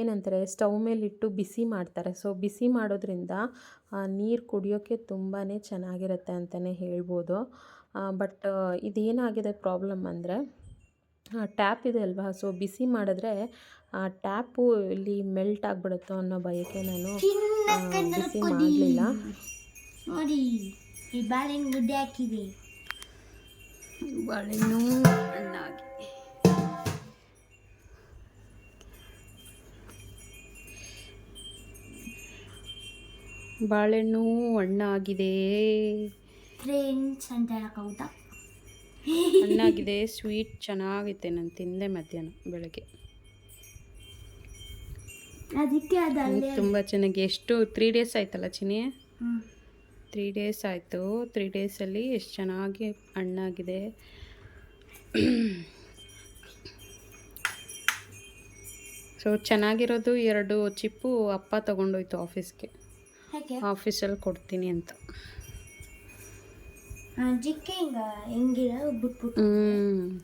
Speaker 1: ಏನಂತಾರೆ ಸ್ಟವ್ ಮೇಲಿಟ್ಟು ಬಿಸಿ ಮಾಡ್ತಾರೆ. ಸೊ ಬಿಸಿ ಮಾಡೋದ್ರಿಂದ ನೀರು ಕುಡಿಯೋಕ್ಕೆ ತುಂಬಾ ಚೆನ್ನಾಗಿರುತ್ತೆ ಅಂತಲೇ ಹೇಳ್ಬೋದು. ಬಟ್ ಇದೇನಾಗಿದೆ ಪ್ರಾಬ್ಲಮ್ ಅಂದರೆ ಟ್ಯಾಪ್ ಇದೆ ಅಲ್ವಾ? ಸೊ ಬಿಸಿ ಮಾಡಿದ್ರೆ ಆ ಟ್ಯಾಪು ಇಲ್ಲಿ ಮೆಲ್ಟ್ ಆಗಿಬಿಡುತ್ತೋ ಅನ್ನೋ ಭಯಕ್ಕೆ ನಾನು ಬಿಸಿ ಮಾಡಲಿಲ್ಲ.
Speaker 2: ನೋಡಿ ಈ ಬಾಳೆಹಣ್ಣು ಗುಡ್ಡೆ ಹಾಕಿದೆ.
Speaker 1: ಬಾಳೆಹಣ್ಣು ಹಣ್ಣಾಗಿ. ಬಾಳೆಹಣ್ಣು ಹಣ್ಣಾಗಿದೆ.
Speaker 2: ಫ್ರೆಂಡ್ಸ್ ಅಂತ
Speaker 1: ಹಣ್ಣಾಗಿದೆ ಸ್ವೀಟ್ ಚೆನ್ನಾಗೈತೆ ನಾನು ತಿಂದೆ ಮಧ್ಯಾಹ್ನ ಬೆಳಗ್ಗೆ.
Speaker 2: ಅದಕ್ಕೆ ಅದು
Speaker 1: ತುಂಬ ಚೆನ್ನಾಗಿ ಎಷ್ಟು ತ್ರೀ ಡೇಸ್ ಆಯ್ತಲ್ಲ ಚಿನಿ. ತ್ರೀ ಡೇಸ್ ಆಯಿತು. ತ್ರೀ ಡೇಸಲ್ಲಿ ಎಷ್ಟು ಚೆನ್ನಾಗಿ ಹಣ್ಣಾಗಿದೆ. ಸೊ ಚೆನ್ನಾಗಿರೋದು ಎರಡು ಚಿಪ್ಪು ಅಪ್ಪ ತಗೊಂಡೋಯ್ತು ಆಫೀಸ್ಗೆ. ಆಫೀಸಲ್ಲಿ ಕೊಡ್ತೀನಿ ಅಂತ.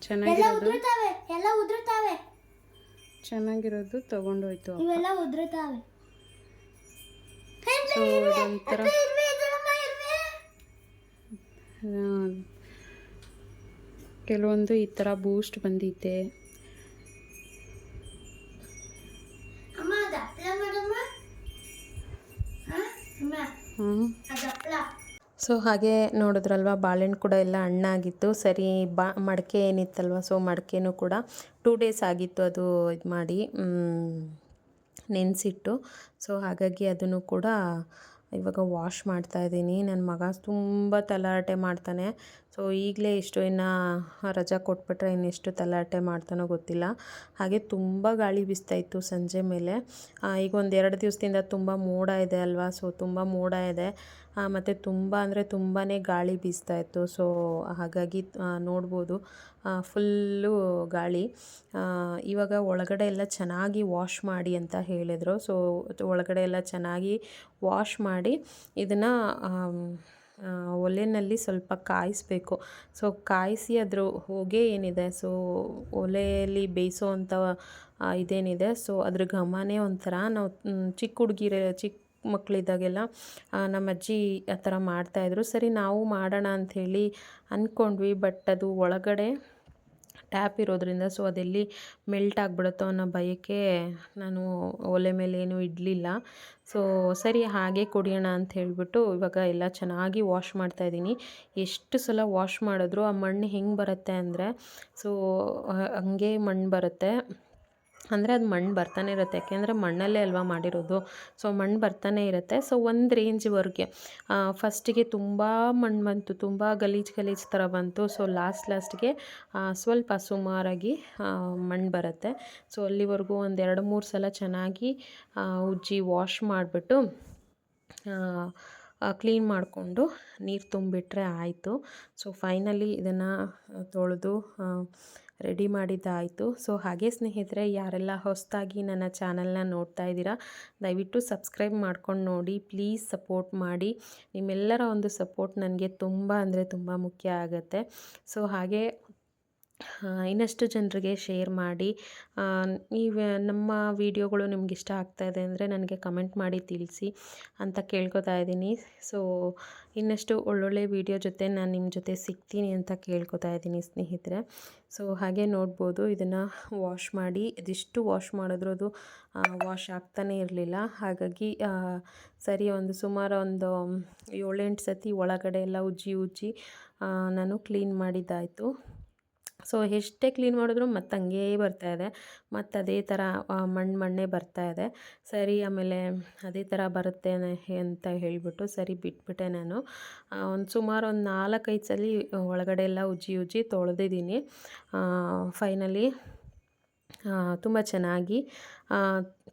Speaker 1: ಚೆನ್ನಾಗಿರೋದು. ಚೆನ್ನಾಗಿರೋದು ತಗೊಂಡೋಯ್ತು ಅಪ್ಪ.
Speaker 2: ಇವೆಲ್ಲ ಉದುರುತ್ತಾವೆ
Speaker 1: ಸೊ ಇದೊಂಥರ ಕೆಲವೊಂದು ಈ ಥರ ಬೂಸ್ಟ್ ಬಂದಿದೆ. ಸೊ ಹಾಗೆ ನೋಡಿದ್ರಲ್ವ ಬಾಳೆಹಣ್ಣು ಕೂಡ ಎಲ್ಲ ಹಣ್ಣಾಗಿತ್ತು. ಸರಿ ಬಾ ಮಡಕೆ ಏನಿತ್ತಲ್ವ ಸೊ ಮಡಕೆನೂ ಕೂಡ ಟೂ ಡೇಸ್ ಆಗಿತ್ತು ಅದು ಇದು ಮಾಡಿ ನೆನೆಸಿಟ್ಟು. ಸೊ ಹಾಗಾಗಿ ಅದನ್ನು ಕೂಡ ಇವಾಗ ವಾಶ್ ಮಾಡ್ತಾ ಇದ್ದೀನಿ. ನನ್ನ ಮಗ ತುಂಬ ತಲಾಟೆ ಮಾಡ್ತಾನೆ. ಸೊ ಈಗಲೇ ಇಷ್ಟು ಇನ್ನು ರಜಾ ಕೊಟ್ಬಿಟ್ರೆ ಇನ್ನೆಷ್ಟು ತಲಾಟೆ ಮಾಡ್ತಾನೋ ಗೊತ್ತಿಲ್ಲ. ಹಾಗೆ ತುಂಬ ಗಾಳಿ ಬೀಸ್ತಾ ಇತ್ತು ಸಂಜೆ ಮೇಲೆ. ಈಗ ಒಂದು ಎರಡು ದಿವಸದಿಂದ ತುಂಬ ಮೋಡ ಇದೆ ಅಲ್ವಾ? ಸೊ ತುಂಬ ಮೋಡ ಇದೆ. ಮತ್ತು ತುಂಬ ಅಂದರೆ ತುಂಬಾ ಗಾಳಿ ಬೀಸ್ತಾ ಇತ್ತು. ಸೊ ಹಾಗಾಗಿ ನೋಡ್ಬೋದು. ಫುಲ್ಲು ಗಾಳಿ. ಇವಾಗ ಒಳಗಡೆ ಎಲ್ಲ ಚೆನ್ನಾಗಿ ವಾಶ್ ಮಾಡಿ ಅಂತ ಹೇಳಿದರು. ಸೊ ಒಳಗಡೆ ಎಲ್ಲ ಚೆನ್ನಾಗಿ ವಾಶ್ ಮಾಡಿ ಇದನ್ನು ಒಲೆಯಲ್ಲಿ ಸ್ವಲ್ಪ ಕಾಯಿಸ್ಬೇಕು. ಸೊ ಕಾಯಿಸಿ ಅದ್ರ ಹೊಗೆ ಏನಿದೆ? ಸೊ ಒಲೆಯಲ್ಲಿ ಬೇಯಿಸೋ ಅಂಥ ಇದೇನಿದೆ? ಸೊ ಅದ್ರ ಘಮನೇ ಒಂಥರ ನಾವು ಚಿಕ್ಕ ಹುಡುಗಿರ, ಚಿಕ್ಕ ಮಕ್ಕಳಿದ್ದಾಗೆಲ್ಲ ನಮ್ಮ ಅಜ್ಜಿ ಆ ಥರ ಮಾಡ್ತಾಯಿದ್ರು. ಸರಿ, ನಾವು ಮಾಡೋಣ ಅಂಥೇಳಿ ಅಂದ್ಕೊಂಡ್ವಿ. ಬಟ್ ಅದು ಒಳಗಡೆ ಟ್ಯಾಪ್ ಇರೋದ್ರಿಂದ, ಸೊ ಅದೆಲ್ಲಿ ಮೆಲ್ಟ್ ಆಗಿಬಿಡುತ್ತೋ ಅನ್ನೋ ಭಯಕ್ಕೆ ನಾನು ಒಲೆ ಮೇಲೆ ಏನು ಇಡಲಿಲ್ಲ. ಸೊ ಸರಿ, ಹಾಗೆ ಕುಡಿಯೋಣ ಅಂತ ಹೇಳಿಬಿಟ್ಟು ಇವಾಗ ಎಲ್ಲ ಚೆನ್ನಾಗಿ ವಾಶ್ ಮಾಡ್ತಾಯಿದ್ದೀನಿ. ಎಷ್ಟು ಸಲ ವಾಶ್ ಮಾಡಿದ್ರು ಆ ಮಣ್ಣು ಹೆಂಗೆ ಬರುತ್ತೆ ಅಂದರೆ, ಸೊ, ಹಂಗೆ ಮಣ್ಣು ಬರುತ್ತೆ. ಅಂದರೆ ಅದು ಮಣ್ಣು ಬರ್ತಾನೆ ಇರುತ್ತೆ. ಯಾಕೆಂದರೆ ಮಣ್ಣಲ್ಲೇ ಅಲ್ವಾ ಮಾಡಿರೋದು. ಸೊ ಮಣ್ಣು ಬರ್ತಾನೆ ಇರುತ್ತೆ. ಸೊ ಒಂದು ರೇಂಜ್ವರೆಗೆ ಫಸ್ಟಿಗೆ ತುಂಬ ಮಣ್ಣು ಬಂತು. ತುಂಬ ಗಲೀಜು ಗಲೀಜು ಥರ ಬಂತು. ಸೊ ಲಾಸ್ಟ್ ಲಾಸ್ಟ್ಗೆ ಸ್ವಲ್ಪ ಸುಮಾರಾಗಿ ಮಣ್ಣು ಬರುತ್ತೆ. ಸೊ ಅಲ್ಲಿವರೆಗೂ ಒಂದು ಎರಡು, ಮೂರು ಸಲ ಚೆನ್ನಾಗಿ ಉಜ್ಜಿ ವಾಶ್ ಮಾಡಿಬಿಟ್ಟು ಕ್ಲೀನ್ ಮಾಡಿಕೊಂಡು ನೀರು ತುಂಬಿಟ್ರೆ ಆಯಿತು. ಸೊ ಫೈನಲಿ ಇದನ್ನು ತೊಳೆದು ರೆಡಿ ಮಾಡಿದ್ದಾಯಿತು. ಸೊ, ಹಾಗೆ ಸ್ನೇಹಿತರೆ, ಯಾರೆಲ್ಲ ಹೊಸದಾಗಿ ನನ್ನ ಚಾನಲ್ನ ನೋಡ್ತಾ ಇದ್ದೀರಾ, ದಯವಿಟ್ಟು ಸಬ್ಸ್ಕ್ರೈಬ್ ಮಾಡ್ಕೊಂಡು ನೋಡಿ. ಪ್ಲೀಸ್ ಸಪೋರ್ಟ್ ಮಾಡಿ. ನಿಮ್ಮೆಲ್ಲರ ಒಂದು ಸಪೋರ್ಟ್ ನನಗೆ ತುಂಬ ಅಂದರೆ ತುಂಬ ಮುಖ್ಯ ಆಗುತ್ತೆ. ಸೊ, ಹಾಗೆ ಇನ್ನಷ್ಟು ಜನರಿಗೆ ಶೇರ್ ಮಾಡಿ. ನೀವು, ನಮ್ಮ ವೀಡಿಯೋಗಳು ನಿಮ್ಗೆ ಇಷ್ಟ ಆಗ್ತಾ ಇದೆ ಅಂದರೆ ನನಗೆ ಕಮೆಂಟ್ ಮಾಡಿ ತಿಳಿಸಿ ಅಂತ ಕೇಳ್ಕೊತಾ ಇದ್ದೀನಿ. ಸೊ ಇನ್ನಷ್ಟು ಒಳ್ಳೊಳ್ಳೆ ವಿಡಿಯೋ ಜೊತೆ ನಾನು ನಿಮ್ಮ ಜೊತೆ ಸಿಗ್ತೀನಿ ಅಂತ ಕೇಳ್ಕೊತಾ ಇದ್ದೀನಿ ಸ್ನೇಹಿತರೆ. ಸೊ ಹಾಗೆ ನೋಡ್ಬೋದು, ಇದನ್ನು ವಾಶ್ ಮಾಡಿ, ಇದಿಷ್ಟು ವಾಶ್ ಮಾಡಿದ್ರೂ ಅದು ವಾಶ್ ಆಗ್ತಾನೇ ಇರಲಿಲ್ಲ. ಹಾಗಾಗಿ ಸರಿ, ಒಂದು ಸುಮಾರು ಒಂದು ಏಳೆಂಟು ಸತಿ ಒಳಗಡೆ ಎಲ್ಲ ಉಜ್ಜಿ ಉಜ್ಜಿ ನಾನು ಕ್ಲೀನ್ ಮಾಡಿದ್ದಾಯಿತು. ಸೊ ಎಷ್ಟೇ ಕ್ಲೀನ್ ಮಾಡಿದ್ರು ಮತ್ತು ಹಂಗೇ ಬರ್ತಾ ಇದೆ. ಮತ್ತು ಅದೇ ಥರ ಮಣ್ಣು ಮಣ್ಣೇ ಬರ್ತಾ ಇದೆ. ಸರಿ, ಆಮೇಲೆ ಅದೇ ಥರ ಬರುತ್ತೆ ಅಂತ ಹೇಳಿಬಿಟ್ಟು ಸರಿ ಬಿಟ್ಬಿಟ್ಟೆ ನಾನು. ಒಂದು ಸುಮಾರು ಒಂದು ನಾಲ್ಕೈದು ಸಲ ಒಳಗಡೆ ಎಲ್ಲ ಉಜ್ಜಿ ಉಜ್ಜಿ ತೊಳೆದಿದ್ದೀನಿ. ಫೈನಲಿ ತುಂಬ ಚೆನ್ನಾಗಿ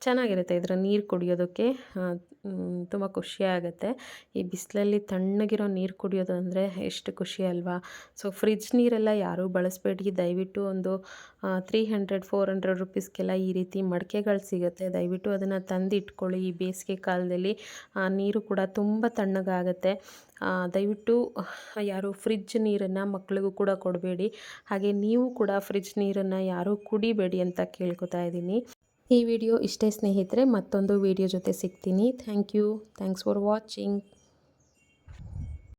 Speaker 1: ಚೆನ್ನಾಗಿರುತ್ತೆ ಇದರ ನೀರು ಕುಡಿಯೋದಕ್ಕೆ. ತುಂಬ ಖುಷಿಯಾಗುತ್ತೆ ಈ ಬಿಸಿಲಲ್ಲಿ ತಣ್ಣಗಿರೋ ನೀರು ಕುಡಿಯೋದು ಅಂದರೆ ಎಷ್ಟು ಖುಷಿ ಅಲ್ವಾ? ಸೊ ಫ್ರಿಜ್ ನೀರೆಲ್ಲ ಯಾರೂ ಬಳಸಬೇಡಿ. ದಯವಿಟ್ಟು ಒಂದು ತ್ರೀ ಹಂಡ್ರೆಡ್ ಫೋರ್ ಹಂಡ್ರೆಡ್ ರುಪೀಸ್ಗೆಲ್ಲ ಈ ರೀತಿ ಮಡಕೆಗಳು ಸಿಗುತ್ತೆ. ದಯವಿಟ್ಟು ಅದನ್ನು ತಂದು ಇಟ್ಕೊಳ್ಳಿ ಈ ಬೇಸಿಗೆ ಕಾಲದಲ್ಲಿ ನೀರು ಕೂಡ ತುಂಬ ತಣ್ಣಗಾಗುತ್ತೆ. ದಯವಿಟ್ಟು ಯಾರು ಫ್ರಿಜ್ ನೀರನ್ನು ಮಕ್ಕಳಿಗೂ ಕೂಡ ಕೊಡಬೇಡಿ. ಹಾಗೆ ನೀವು ಕೂಡ ಫ್ರಿಜ್ ನೀರನ್ನು ಯಾರೂ ಕುಡಿಬೇಡಿ ಅಂತ ಕೇಳ್ಕೊತಾ ಇದ್ದೀನಿ. ಈ ವಿಡಿಯೋ ಇಷ್ಟೇ ಸ್ನೇಹಿತರೆ ಮತ್ತೊಂದು ವಿಡಿಯೋ ಜೊತೆ ಸಿಗ್ತೀನಿ. Thank you thanks for watching